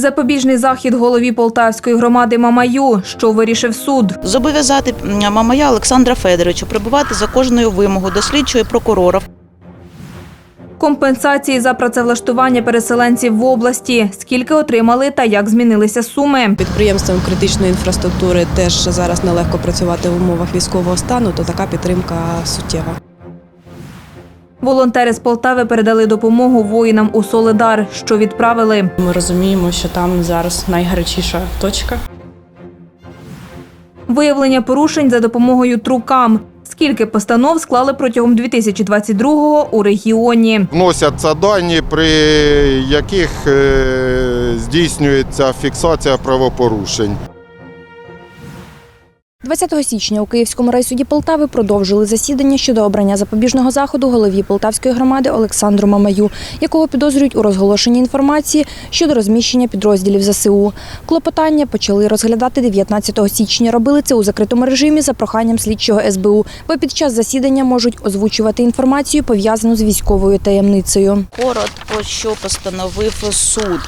Запобіжний захід голові Полтавської громади Мамаю, що вирішив суд. Зобов'язати Мамая Олександра Федоровича прибувати за кожною вимогою до слідчого і прокурора Компенсації за працевлаштування переселенців в області. Скільки отримали та як змінилися суми. Підприємствам критичної інфраструктури теж зараз нелегко працювати в умовах військового стану, то така підтримка суттєва. Волонтери з Полтави передали допомогу воїнам у Соледар, що відправили. Ми розуміємо, що там зараз найгарячіша точка. Виявлення порушень за допомогою трукам. Скільки постанов склали протягом 2022-го у регіоні. Вносяться дані, при яких е, здійснюється фіксація правопорушень. 20 січня у Київському райсуді Полтави продовжили засідання щодо обрання запобіжного заходу голові Полтавської громади Олександру Мамаю, якого підозрюють у розголошенні інформації щодо розміщення підрозділів ЗСУ. Клопотання почали розглядати 19 січня. Робили це у закритому режимі за проханням слідчого СБУ, бо під час засідання можуть озвучувати інформацію пов'язану з військовою таємницею. коротко, що постановив суд.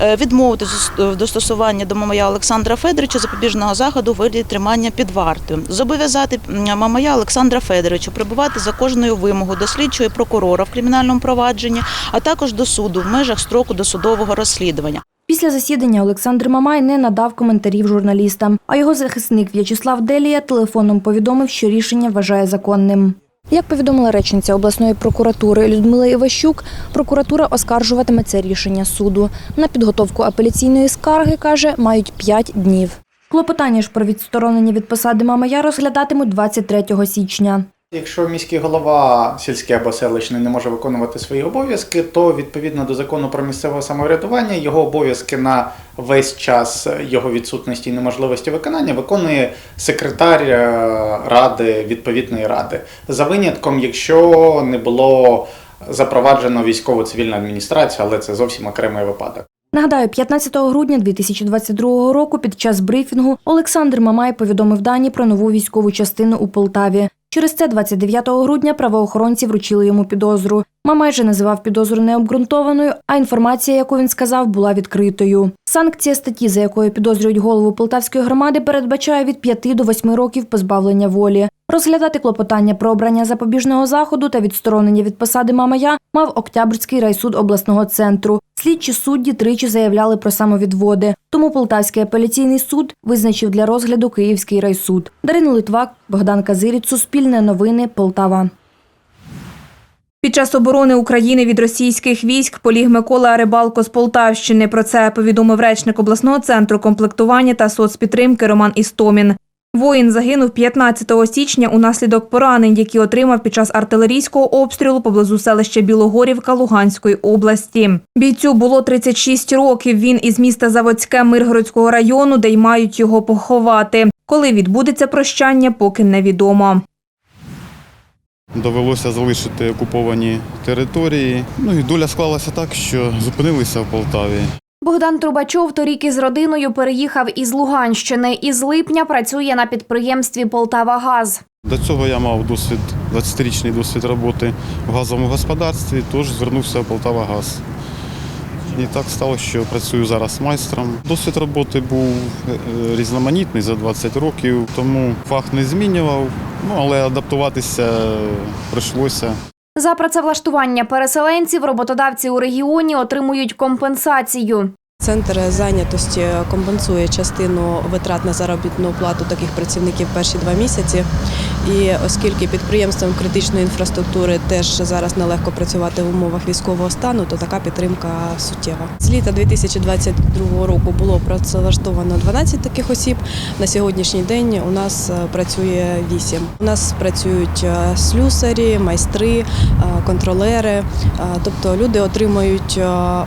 Е, Відмовити в достосування до Мамая Олександра Федоровича запобіжного заходу вигляді тримання під вартою. Зобов'язати Мамая Олександра Федоровича прибувати за кожною вимогою до слідчого прокурора в кримінальному провадженні, а також до суду в межах строку досудового розслідування. Після засідання Олександр Мамай не надав коментарів журналістам, а його захисник В'ячеслав Делія телефоном повідомив, що рішення вважає законним. Як повідомила речниця обласної прокуратури Людмила Іващук, прокуратура оскаржуватиме це рішення суду. На підготовку апеляційної скарги, каже, мають 5 днів. Клопотання ж про відсторонення від посади Мамая розглядатимуть 23 січня. Якщо міський голова сільський або селищний не може виконувати свої обов'язки, то відповідно до закону про місцеве самоврядування його обов'язки на весь час його відсутності і неможливості виконання виконує секретар е, ради відповідної ради за винятком, якщо не було запроваджено військово цивільну адміністрацію, але це зовсім окремий випадок. Нагадаю, 15 грудня 2022 року під час брифінгу Олександр Мамай повідомив дані про нову військову частину у Полтаві. Через це 29 грудня правоохоронці вручили йому підозру. Мамай же називав підозру необґрунтованою, а інформація, яку він сказав, була відкритою. Санкція статті, за якою підозрюють голову Полтавської громади, передбачає від 5 до 8 років позбавлення волі. Розглядати клопотання про обрання запобіжного заходу та відсторонення від посади Мамая мав Октябрьський райсуд обласного центру. Слідчі судді тричі заявляли про самовідводи. Тому Полтавський апеляційний суд визначив для розгляду Київський райсуд. Дарина Литвак, Богдан Казиріць, Суспільне новини, Полтава. Під час оборони України від російських військ поліг Микола Рибалко з Полтавщини. Про це повідомив речник обласного центру комплектування та соцпідтримки Роман Істомін. Воїн загинув 15 січня унаслідок поранень, які отримав під час артилерійського обстрілу поблизу селища Білогорівка Луганської області. Бійцю було 36 років. Він із міста Заводське Миргородського району, де й мають його поховати. Коли відбудеться прощання, поки невідомо. Довелося залишити окуповані території. Ну і доля склалася так, що зупинилися в Полтаві. Богдан Трубачов торік із родиною переїхав із Луганщини. Із липня працює на підприємстві Полтавагаз. До цього я мав досвід, 20-річний досвід роботи в газовому господарстві, тож звернувся в Полтавагаз. І так стало, що працюю зараз майстром. Досвід роботи був е, різноманітний за 20 років, тому фах не змінював, ну але адаптуватися прийшлося. За працевлаштування переселенців роботодавці у регіоні отримують компенсацію. Центр зайнятості компенсує частину витрат на заробітну плату таких працівників перші два місяці. І оскільки підприємствам критичної інфраструктури теж зараз нелегко працювати в умовах військового стану, то така підтримка суттєва. З літа 2022 року було працевлаштовано 12 таких осіб. На сьогоднішній день у нас е, працює 8. У нас працюють е, слюсарі, майстри, е, контролери. Тобто люди отримують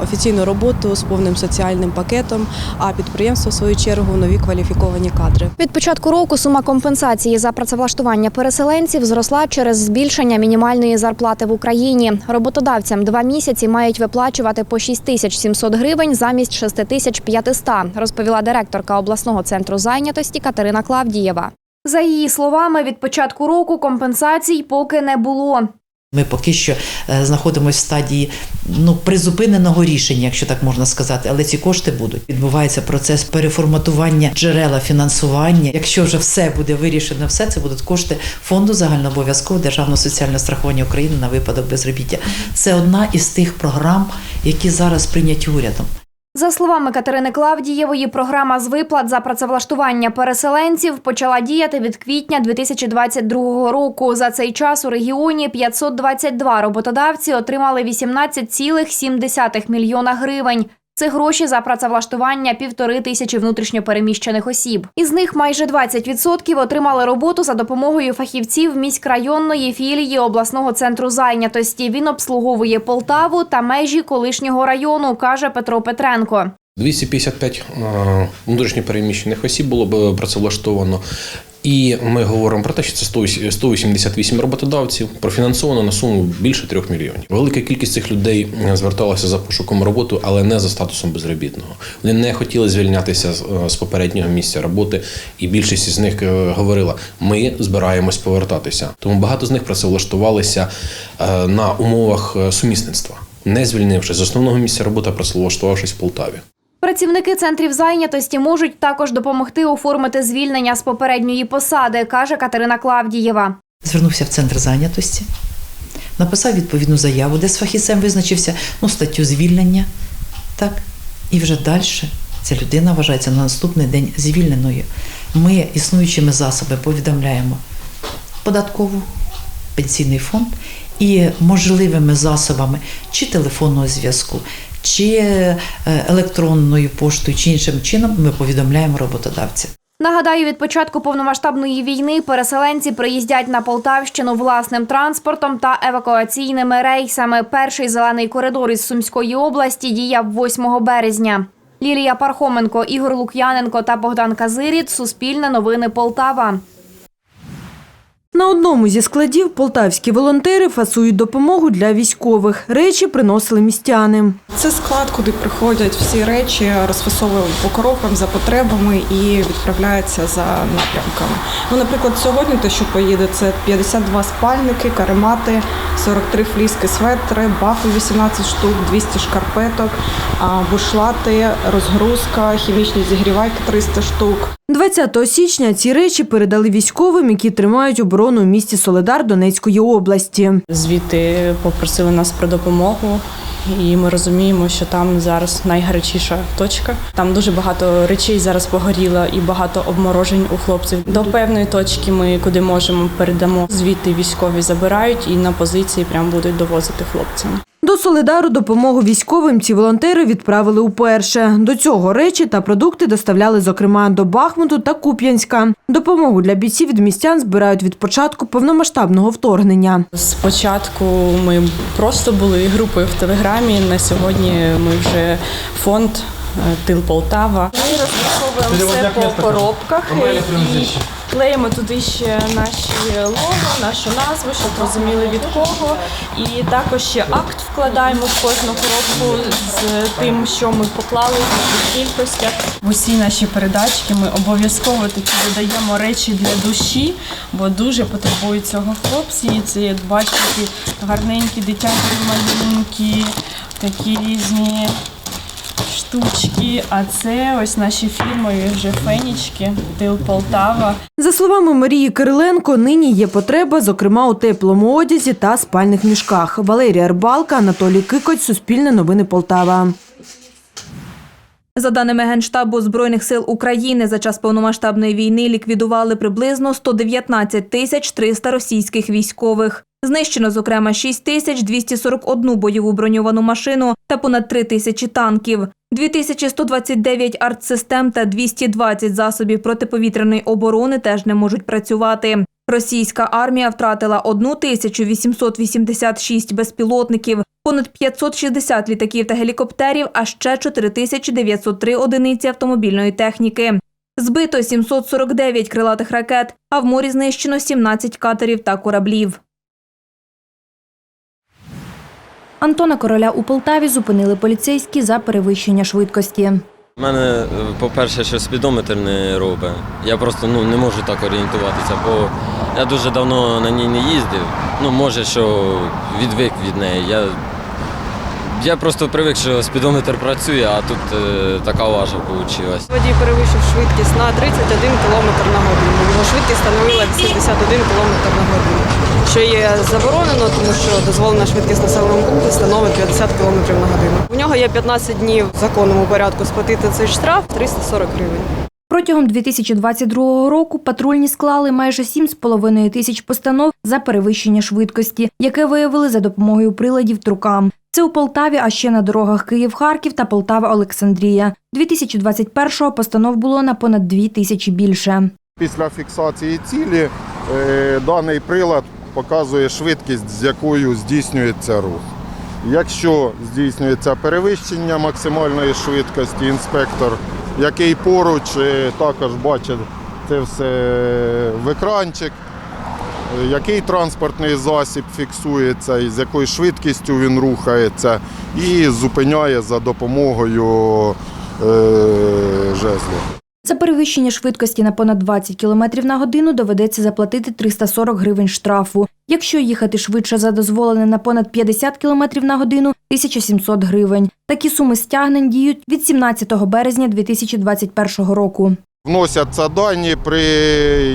офіційну роботу з повним соціальним пакетом, а підприємство в свою чергу нові кваліфіковані кадри. Від початку року сума компенсації за працевлаштування переселенців зросла через збільшення мінімальної зарплати в Україні. Роботодавцям два місяці мають виплачувати по 6 тисяч 700 гривень замість 6 тисяч 500, розповіла директорка обласного центру зайнятості Катерина Клавдієва. За її словами, від початку року компенсацій поки не було. Ми поки що е, знаходимося в стадії ну призупиненого рішення, якщо так можна сказати, але ці кошти будуть. Відбувається процес переформатування джерела фінансування. Якщо вже все буде вирішено, все це будуть кошти фонду загальнообов'язкового державного соціального страхування України на випадок безробіття. Це одна із тих програм, які зараз прийняті урядом. За словами Катерини Клавдієвої, програма з виплат за працевлаштування переселенців почала діяти від квітня 2022 року. За цей час у регіоні 522 роботодавці отримали 18,7 мільйона гривень. Це гроші за працевлаштування півтори тисячі внутрішньопереміщених осіб. Із них майже 20% отримали роботу за допомогою фахівців міськрайонної філії обласного центру зайнятості. Він обслуговує Полтаву та межі колишнього району, каже Петро Петренко. 255 е, внутрішньопереміщених осіб було б працевлаштовано. І ми говоримо про те, що це 100 188 роботодавців, профінансовано на суму більше 3 мільйонів. Велика кількість цих людей е, зверталася за пошуком роботи, але не за статусом безробітного. Вони не хотіли звільнятися з, е, попереднього місця роботи, і більшість із них е, говорила: ми збираємось повертатися. Тому багато з них працевлаштувалися на умовах сумісництва, не звільнившись з основного місця роботи, а працевлаштувавшись в Полтаві. Працівники центрів зайнятості можуть також допомогти оформити звільнення з попередньої посади, каже Катерина Клавдієва. Звернувся в центр зайнятості, написав відповідну заяву, де з фахівцем визначився ну, статтю звільнення. Так, і вже далі ця людина вважається на наступний день звільненою. Ми існуючими засобами повідомляємо податкову, пенсійний фонд і можливими засобами чи телефонного зв'язку, чи е, електронною поштою, чи іншим чином ми повідомляємо роботодавця. Нагадаю, від початку повномасштабної війни переселенці приїздять на Полтавщину власним транспортом та евакуаційними рейсами. Перший зелений коридор із Сумської області діяв 8 березня. Лілія Пархоменко, Ігор Лук'яненко та Богдан Казиріт. Суспільне новини Полтава. На одному зі складів полтавські волонтери фасують допомогу для військових. Речі приносили містяни. Це склад, куди приходять всі речі, розфасовують по коробкам за потребами і відправляються за напрямками. Ну, наприклад, сьогодні те, що поїде, це 52 спальники, каремати, 43 фліски, светри, бафи 18 штук, 200 шкарпеток, бушлати, розгрузка, хімічні зігрівайки 300 штук. 20 січня ці речі передали військовим, які тримають оборону у місті Соледар Донецької області. Звідти попросили нас про допомогу, і ми розуміємо, що там зараз найгарячіша точка. Там дуже багато речей зараз погоріло і багато обморожень у хлопців. До певної точки ми куди можемо передамо. Звідти військові забирають і на позиції прям будуть довозити хлопцям. До Соледару допомогу військовим ці волонтери відправили уперше. До цього речі та продукти доставляли, зокрема, до Бахмуту та Куп'янська. Допомогу для бійців від містян збирають від початку повномасштабного вторгнення. Спочатку ми просто були групою в телеграмі. На сьогодні ми вже фонд е, Тил Полтава. Ми розраховуємо все по коробках і клеїмо туди ще наші лого, нашу назву, щоб розуміли від кого. І також ще акт вкладаємо в кожну коробку з тим, що ми поклали в кількостях. В усі наші передачки ми обов'язково такі додаємо речі для душі, бо дуже потребують цього хлопці. Це бачите, гарненькі дитячі малюнки, такі різні штучки. А це ось наші фірмові вже фенічки, тил Полтава. За словами Марії Кириленко, нині є потреба, зокрема у теплому одязі та спальних мішках. Валерія Рибалка, Анатолій Кикоць, Суспільне новини Полтава. За даними Генштабу Збройних сил України, за час повномасштабної війни ліквідували приблизно 119 тисяч 300 російських військових. Знищено, зокрема, 6 тисяч 241 бойову броньовану машину та понад 3 тисячі танків, 2129 артсистем та 220 засобів протиповітряної оборони теж не можуть працювати. Російська армія втратила 1886 безпілотників, понад 560 літаків та гелікоптерів, а ще 4903 одиниці автомобільної техніки. Збито 749 крилатих ракет, а в морі знищено 17 катерів та кораблів. Антона Короля у Полтаві зупинили поліцейські за перевищення швидкості. У мене, е, по-перше, що спідометр не робить. Я просто ну, не можу так орієнтуватися, бо я дуже давно на ній не їздив. Ну, може, що відвик від неї. Я, я просто привик, що спідометр працює, а тут е, така лажа вийшла. Водій перевищив швидкість на 31 км на годину. Його швидкість становила 81 км на годину. Що є заборонено, тому що дозволена швидкість населеного пункту становить 50 км на годину. У нього є 15 днів в законному порядку сплатити цей штраф 340 гривень. Протягом 2022 року патрульні склали майже 7,5 тисяч постанов за перевищення швидкості, яке виявили за допомогою приладів трукам. Це у Полтаві, а ще на дорогах Київ-Харків та Полтава-Олександрія. 2021-го постанов було на понад 2 тисячі більше. Після фіксації цілі е, даний прилад показує швидкість, з якою здійснюється рух. Якщо здійснюється перевищення максимальної швидкості, інспектор, який поруч, е, також бачить це все в екранчик, е, який транспортний засіб фіксується і з якою швидкістю він рухається, і зупиняє за допомогою е, жезлу. За перевищення швидкості на понад 20 км на годину доведеться заплатити 340 гривень штрафу. Якщо їхати швидше за дозволене на понад 50 км на годину – 1700 гривень. Такі суми стягнень діють від 17 березня 2021 року. Вносяться дані, при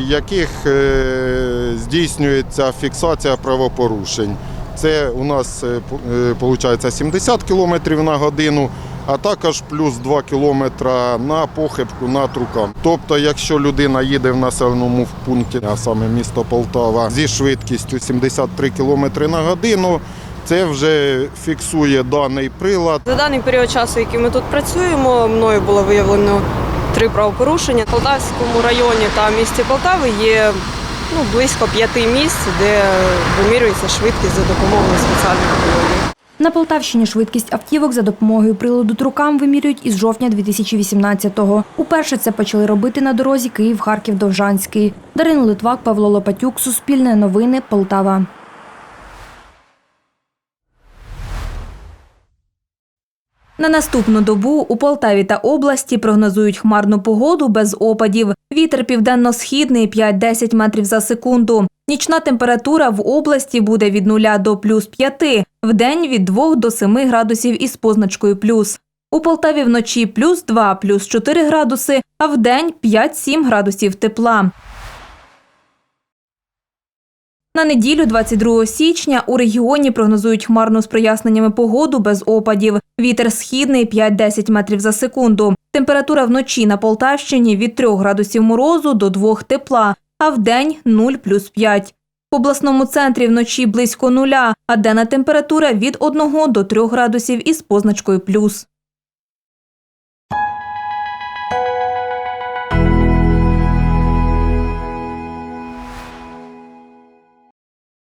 яких е, здійснюється фіксація правопорушень. Це у нас виходить 70 км на годину, а також плюс 2 км на похибку на трукам. Тобто, якщо людина їде в населеному пункті, а саме місто Полтава, зі швидкістю 73 км на годину, це вже фіксує даний прилад. За даний період часу, який ми тут працюємо, мною було виявлено три правопорушення. В Полтавському районі та місті Полтави є ну, близько п'яти місць, де вимірюється швидкість за допомогою спеціальних приладів. На Полтавщині швидкість автівок за допомогою приладу трукам вимірюють із жовтня 2018-го. Уперше це почали робити на дорозі Київ-Харків-Довжанський. Дарина Литвак, Павло Лопатюк, Суспільне новини, Полтава. На наступну добу у Полтаві та області прогнозують хмарну погоду без опадів. Вітер південно-східний 5-10 метрів за секунду. Нічна температура в області буде від 0 до плюс 5, вдень від 2 до 7 градусів із позначкою плюс. У Полтаві вночі плюс 2, плюс 4 градуси, а вдень 5-7 градусів тепла. На неділю, 22 січня, у регіоні прогнозують хмарну з проясненнями погоду без опадів. Вітер східний 5-10 метрів за секунду. Температура вночі на Полтавщині від 3 градусів морозу до 2 тепла, а вдень 0 плюс 5. В обласному центрі вночі близько нуля, а денна температура від 1 до 3 градусів із позначкою плюс.